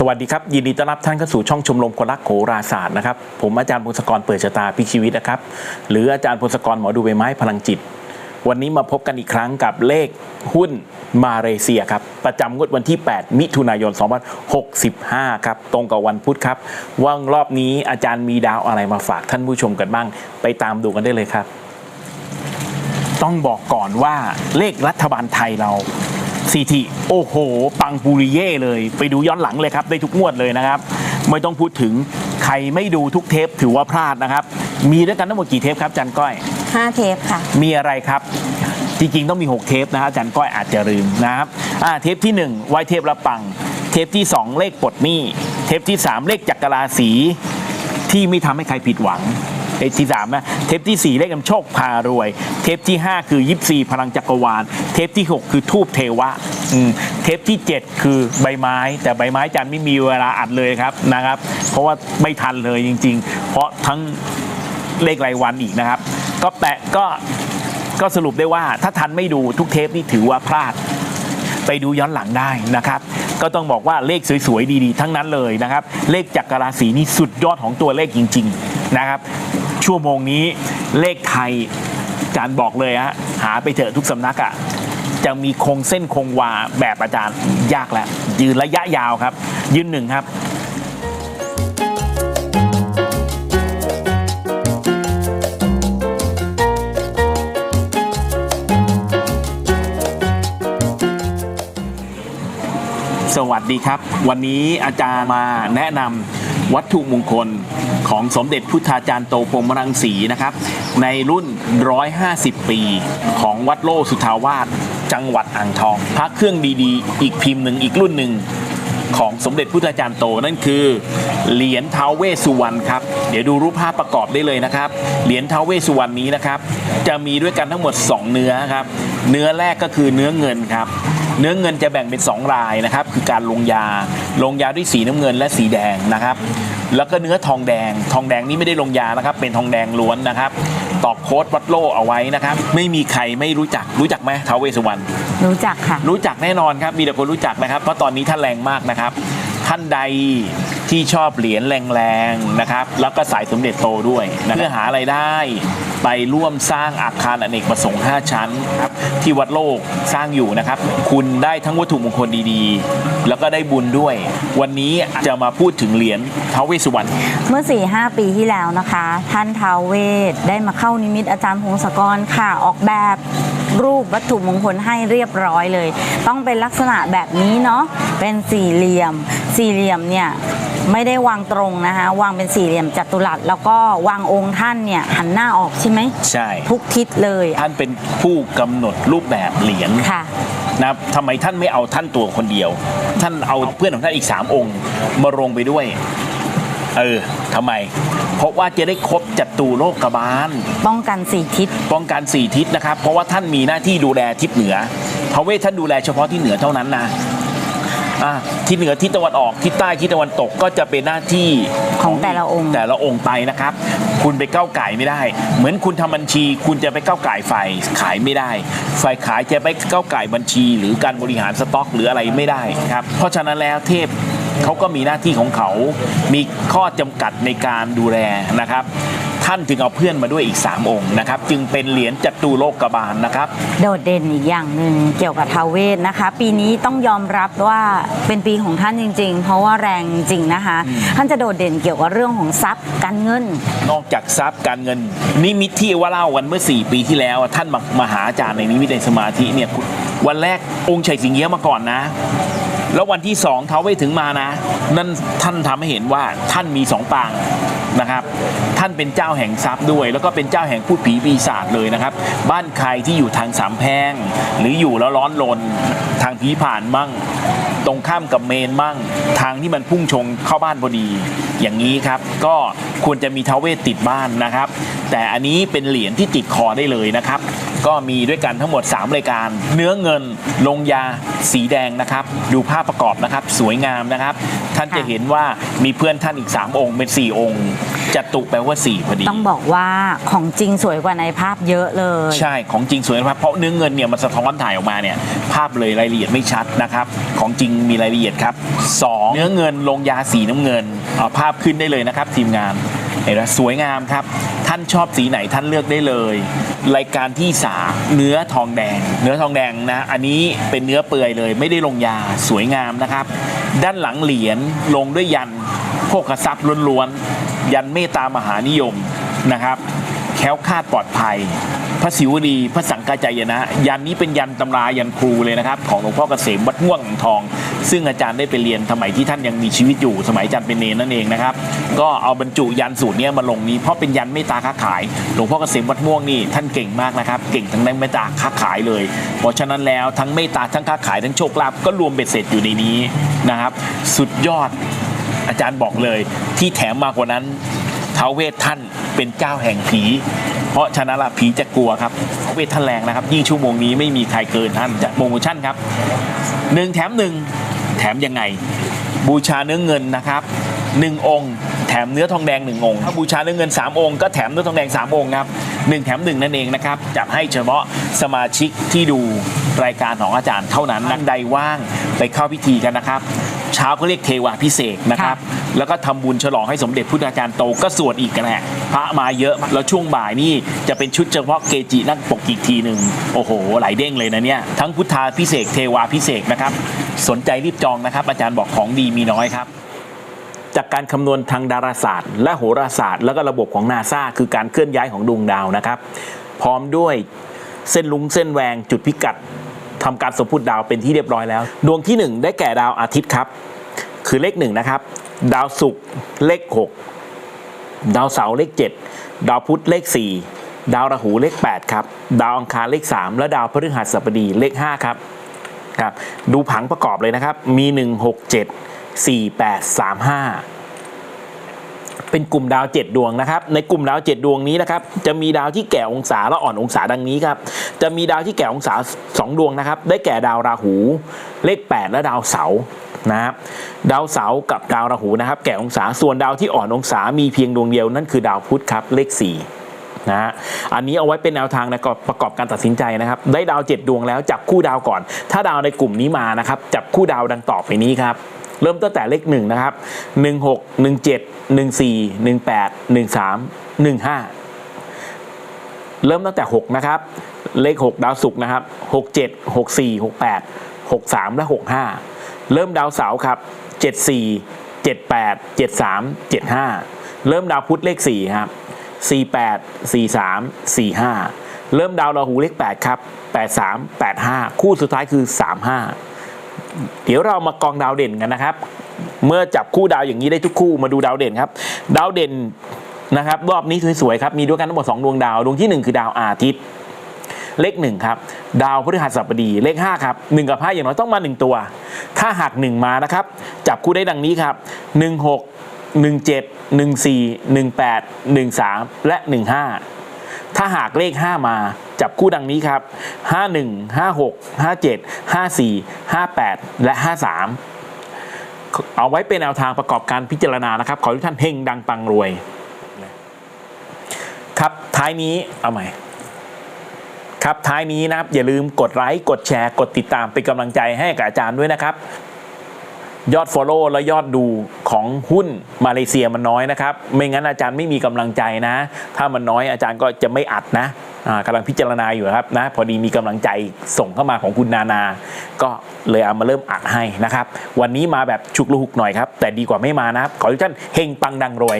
สวัสดีครับ ยินดีต้อนรับท่านเข้าสู่ช่องชมรมคนรักโหราศาสตร์นะครับ ผมอาจารย์พงศกรเปิดชะตาพิชีวิตนะครับ หรืออาจารย์พงศกรหมอดูใบไม้พลังจิต วันนี้มาพบกันอีกครั้งกับเลขหุ้นมาเลเซียครับ ประจำงวดวันที่ 8 มิถุนายน 2565 ครับ ตรงกับวันพุธครับ ว่างรอบนี้อาจารย์มีดาวอะไรมาฝากท่านผู้ชมกันบ้าง ไปตามดูกันได้เลยครับ ต้องบอกก่อนว่าเลขรัฐบาลไทยเรา ซีทีโอ้โห ปังปูริเย่เลย ไปดูย้อนหลังเลยครับ ได้ทุกงวดเลยนะครับ ไม่ต้องพูดถึงใครไม่ดูทุกเทปถือว่าพลาดนะครับ มีด้วยกันทั้งหมดกี่เทปครับอาจันก้อย5เทปค่ะ มีอะไรครับ จริงๆต้องมี 6 เทปนะฮะอาจารย์ก้อยอาจจะลืมนะครับอ่าเทปที่ 1 ไว้เทปละปัง เทปที่ 2 เลขปลดหนี้ เทปที่ 3 เลขจักรราศีที่ไม่ทำให้ใครผิดหวัง เทปที่3นะเทปทีสี่ 4 เลขนำโชคพารวย เทปที่ 5 คือยิปซีพลังจักรวาล เทปที่ 6 คือทูบเทวะเทปที่ 7 คือใบไม้ แต่ใบไม้อาจันไม่มีเวลาอัดเลยครับนะครับ เพราะว่าไม่ทันเลยจริง ๆ เพราะทั้งเลขรายวันอีกนะครับ ก็แปะก็ก็สรุปได้ว่าถ้าทันไม่ดูทุกเทปนี่ถือว่าพลาดไปดูย้อนหลังได้นะครับก็ต้องบอกว่าเลขสวยๆดีๆ ทั้งนั้นเลยนะครับ เลขจักรราศีนี่สุดยอดของตัวเลขจริง ๆ นะครับ ชั่วโมงนี้ เลขไทยอาจารย์บอกเลยฮะหาไปเถอะทุกสำนักอะ่ะจะมีคงเส้นคงวาแบบอาจารย์ยากแล้ว ยืนระยะยาวครับ ยืนหนึ่งครับสวัสดีครับ วันนี้อาจารย์มาแนะนำ วัตถุมงคลของสมเด็จพุทธาจารย์โตพรมรังสีนะครับ ในรุ่น 150 ปีของวัดโลสุทธาวาสจังหวัดอ่างทองพระเครื่องดีๆ อีกพิมพ์หนึ่งอีกรุ่นหนึ่ง ของสมเด็จพุทธาจารย์โตนั่นคือ เหรียญท้าวเวสสุวรรณครับ เดี๋ยวดูรูปภาพประกอบได้เลยนะครับ เหรียญท้าวเวสสุวรรณนี้นะครับ จะมีด้วยกันทั้งหมด 2 เนื้อครับ เนื้อแรกก็คือเนื้อเงินครับเนื้อเงินจะแบ่งเป็น 2 รายนะครับ คือการลงยา ลงยาด้วยสีน้ำเงินและสีแดงนะครับ แล้วก็เนื้อทองแดง ทองแดงนี้ไม่ได้ลงยานะครับ เป็นทองแดงล้วนนะครับ ตอกโค้ดวัดโลเอาไว้นะครับ ไม่มีใครไม่รู้จักรู้จักไหมท้าวเวสสุวรรณ รู้จักค่ะ รู้จักแน่นอนครับ มีแต่คนรู้จักนะครับ เพราะตอนนี้ท่านแรงมากนะครับ ท่านใดที่ชอบเหรียญแรงๆนะครับ แล้วก็สายสมเด็จโตด้วยนะเพื่อหาไรายได้ ไปร่วมสร้างอาคารอเนกประสงค์ 5 ชั้นครับที่วัดโลกสร้างอยู่นะครับ คุณได้ทั้งวัตถุมงคลดีๆ แล้วก็ได้บุญด้วย วันนี้จะมาพูดถึงเหรียญท้าวเวสสุวรรณเมื่อ 4 5 ปีที่แล้วนะคะ ท่านท้าวเวทได้มาเข้านิมิตอาจารย์พงศกรค่ะออกแบบ รูปวัตถุมงคลให้เรียบร้อยเลย ต้องเป็นลักษณะแบบนี้เนาะเป็นสี่เหลี่ยม สี่เหลี่ยมเนี่ยไม่ได้วางตรงนะคะ วางเป็นสี่เหลี่ยมจัตุรัส แล้วก็วางองค์ท่านเนี่ยหันหน้าออกใช่ไหมใช่ ทุกทิศเลยท่านเป็นผู้กำหนดรูปแบบเหรียญค่ะนะครับทำไมท่านไม่เอาท่านตัวคนเดียว ท่านเอาเพื่อนของท่านอีก 3 องค์ มาลงไปด้วย เออทำไม เพราะว่าจะได้ครบจัตุโลกบาล ป้องกันสี่ทิศ ป้องกันสี่ทิศนะครับ เพราะว่าท่านมีหน้าที่ดูแลทิศเหนือพระเวทท่านดูแลเฉพาะที่เหนือเท่านั้นนะอะทิศเหนือทิศตะวันออกทิศใต้ทิศตะวันตกก็จะเป็นหน้าที่ของแต่ละองค์ แต่ละองค์ไปนะครับ คุณไปก้าวไก่ไม่ได้ เหมือนคุณทำบัญชี คุณจะไปก้าวไก่ฝ่ายขายไม่ได้ ฝ่ายขายจะไปก้าวไก่บัญชี หรือการบริหารสต็อกหรืออะไรไม่ได้ครับเพราะฉะนั้นแล้วเทพ เขาก็มีหน้าที่ของเขา มีข้อจำกัดในการดูแลนะครับ ท่านจึงเอาเพื่อนมาด้วยอีก 3 องค์นะครับ จึงเป็นเหรียญจัตุโลกบาลนะครับ โดดเด่นอีกอย่างหนึ่งเกี่ยวกับทาวเวศนะคะ ปีนี้ต้องยอมรับว่าเป็นปีของท่านจริง ๆ เพราะว่าแรงจริงนะคะ ท่านจะโดดเด่นเกี่ยวกับเรื่องของทรัพย์การเงิน นอกจากทรัพย์การเงิน นิมิตที่ว่าเล่ากันเมื่อ 4 ปีที่แล้วอะท่านมามาหาอาจารย์ในนิมิตในสมาธิเนี่ยวันแรกองค์ชัยสิงเอี้ยะมาก่อนนะ แล้ววันที่สองเท้าเวทถึงมานะ นั่นท่านทำให้เห็นว่าท่านมีสองปางนะครับ ท่านเป็นเจ้าแห่งทรัพย์ด้วย แล้วก็เป็นเจ้าแห่งพูดผีปีศาจเลยนะครับ บ้านใครที่อยู่ทางสามแพร่งหรืออยู่แล้วร้อนรนทางผีผ่านมั่งตรงข้ามกับเมนมั่ง ทางที่มันพุ่งชงเข้าบ้านพอดี อย่างนี้ครับ ก็ควรจะมีเทวเวทติดบ้านนะครับ แต่อันนี้เป็นเหรียญที่ติดคอได้เลยนะครับ ก็มีด้วยกันทั้งหมด 3 รายการ เนื้อเงินลงยาสีแดงนะครับ ดูภาพประกอบนะครับ สวยงามนะครับ ท่านจะเห็นว่ามีเพื่อนท่านอีก 3 องค์ เป็น 4 องค์จตุแปลว่า 4 พอดี ต้องบอกว่าของจริงสวยกว่าในภาพเยอะเลย ใช่ของจริงสวยนะครับเพราะเนื้อเงินเนี่ยมันสะท้อนถ่ายออกมาเนี่ยภาพเลยรายละเอียดไม่ชัดนะครับ ของจริงมีรายละเอียดครับสองเนื้อเงินลงยาสีน้ำเงินเอาภาพขึ้นได้เลยนะครับ ทีมงาน เห็นไหมสวยงามครับ ท่านชอบสีไหนท่านเลือกได้เลย รายการที่สามเนื้อทองแดง เนื้อทองแดงนะ อันนี้เป็นเนื้อเปื่อยเลย ไม่ได้ลงยาสวยงามนะครับ ด้านหลังเหรียญลงด้วยยันโภคทรัพย์ล้วนๆยันเมตตามหานิยมนะครับ แคล้วคลาดปลอดภัยพระศิวดีพระสังกาจายนะ ยันนี้เป็นยันตำรายันครูเลยนะครับ ของหลวงพ่อเกษมวัดม่วงทอง ซึ่งอาจารย์ได้ไปเรียนสมัยที่ท่านยังมีชีวิตอยู่สมัยอาจารย์เป็นเนรนั่นเองนะครับ ก็เอาบรรจุยันสูตรนี้มาลงนี้เพราะเป็นยันเมตตาค้าขายหลวงพ่อเกษมวัดม่วงนี่ท่านเก่งมากนะครับ เก่งทั้งในเมตตาค้าขายเลย เพราะฉะนั้นแล้วทั้งเมตตาทั้งค้าขายทั้งโชคลาภก็รวมเบ็ดเสร็จอยู่ในนี้นะครับ สุดยอดอาจารย์บอกเลยที่แถมมากกว่านั้นท้าวเวทท่านเป็นเจ้าแห่งผี เพราะฉะนั้นละผีจะกลัวครับท้าวเวทท่านแรงนะครับ ยิ่งชั่วโมงนี้ไม่มีใครเกินท่านจะโปรโมชั่นครับหนึ่งแถมหนึ่ง แถมยังไง บูชาเนื้อเงินนะครับหนึ่งองค์แถมเนื้อทองแดงหนึ่งองค์ถ้าบูชาเนื้อเงินสามองค์ก็แถมเนื้อทองแดงสามองค์ครับหนึ่งแถมหนึ่งนั่นเองนะครับจัดให้เฉพาะสมาชิกที่ดูรายการของอาจารย์เท่านั้นนักใดว่างไปเข้าพิธีกันนะครับ เช้าก็เรียกเทวาพิเศษกนะครับ แล้วก็ทำบุญฉลองให้สมเด็จพุทธาจารย์โตก็สวดอีกกันแหละพระมาเยอะแล้วช่วงบ่ายนี่จะเป็นชุดเฉพาะเกจินั่งปกอีกทีหนึ่งโอ้โห หลายเด้งเลยนะเนี่ย ทั้งพุทธาพิเศษกเทวาพิเศษกนะครับ สนใจรีบจองนะครับ อาจารย์บอกของดีมีน้อยครับจากการคำนวณทางดาราศาสตร์ และโหราศาสตร์ แล้วก็ระบบของนาซาคือการเคลื่อนย้ายของดวงดาวนะครับ พร้อมด้วยเส้นลุงเส้นแหวงจุดพิกัด ทำการสมพุติดาวเป็นที่เรียบร้อยแล้ว ดวงที่หนึ่งได้แก่ดาวอาทิตย์ครับ คือเลขหนึ่งนะครับ ดาวศุกร์เลข 6 ดาวเสาร์เลข 7 ดาวพุธเลข 4 ดาวราหูเลข 8 ครับ ดาวอังคารเลข 3 และดาวพฤหัสบดีเลข 5 ครับครับ ดูผังประกอบเลยนะครับ มี 1 6 7 4 8 3 5 เป็นกลุ่มดาว 7 ดวงนะครับ ในกลุ่มดาว 7 ดวงนี้นะครับ จะมีดาวที่แก่องศาและอ่อนองศาดังนี้ครับ จะมีดาวที่แก่องศา 2 ดวงนะครับ ได้แก่ดาวราหู เลข 8 และดาวเสาร์นะครับดาวเสาร์กับดาวราหูนะครับ แก่องศา ส่วนดาวที่อ่อนองศา มีเพียงดวงเดียวนั่นคือดาวพุธครับ เลข 4นะฮะอันนี้เอาไว้เป็นแนวทางในการประกอบการตัดสินใจนะครับ ได้ดาว 7 ดวงแล้วจับคู่ดาวก่อน ถ้าดาวในกลุ่มนี้มานะครับ จับคู่ดาวดังต่อไปนี้ครับ เริ่มตั้งแต่เลขหนึ่งนะครับหนึ่งหกหนึ่งเจ็ดหนึ่งสี่หนึ่งแปดหนึ่งสามหนึ่งห้าเริ่มตั้งแต่หกนะครับ เลขหกดาวศุกร์นะครับหกเจ็ดหกสี่หกแปดหกสามและหกห้าเริ่มดาวเสาร์ครับเจ็ดสี่เจ็ดแปดเจ็ดสามเจ็ดห้าเริ่มดาวพุธเลขสี่ครับสี่แปดสี่สามสี่ห้าเริ่มดาวราหูเลขแปดครับแปดสามแปดห้าคู่สุดท้ายคือสามห้า เดี๋ยวเรามากองดาวเด่นกันนะครับ เมื่อจับคู่ดาวอย่างนี้ได้ทุกคู่มาดูดาวเด่นครับ ดาวเด่นนะครับรอบนี้สวยๆครับมีด้วยกันทั้งหมด2ดวงดาวดวงที่หนึ่งคือดาวอาทิตย์ เลขหนึ่งครับดาวพฤหัสบดีเลข5ครับหนึ่งกับ5อย่างน้อยต้องมา 1 ตัว ถ้าหาก1มานะครับ จับคู่ได้ดังนี้ครับ 16 17 14 18 13 และ 15 ถ้าหากเลข 5 มาจับคู่ดังนี้ครับ 51 56 57 54 58 และ 53 เอาไว้เป็นแนวทางประกอบการพิจารณานะครับ ขอทุกท่านเฮงดังปังรวย ครับท้ายนี้เอาใหม่ครับท้ายนี้นะครับ อย่าลืมกดไลค์กดแชร์ กดติดตามเป็นกำลังใจให้กับอาจารย์ด้วยนะครับ ยอด Follow และยอดดู ของหุ้นมาเลเซียมันน้อยนะครับ ไม่งั้นอาจารย์ไม่มีกำลังใจนะ ถ้ามันน้อยอาจารย์ก็จะไม่อัดนะอ่ากำลังพิจารณาอยู่ครับนะพอดีมีกำลังใจส่งเข้ามาของคุณนานา ก็เลยเอามาเริ่มอัดให้นะครับ วันนี้มาแบบฉุกละหุกหน่อยครับ แต่ดีกว่าไม่มานะครับ ขอให้ทุกท่านเฮงปังดังรวย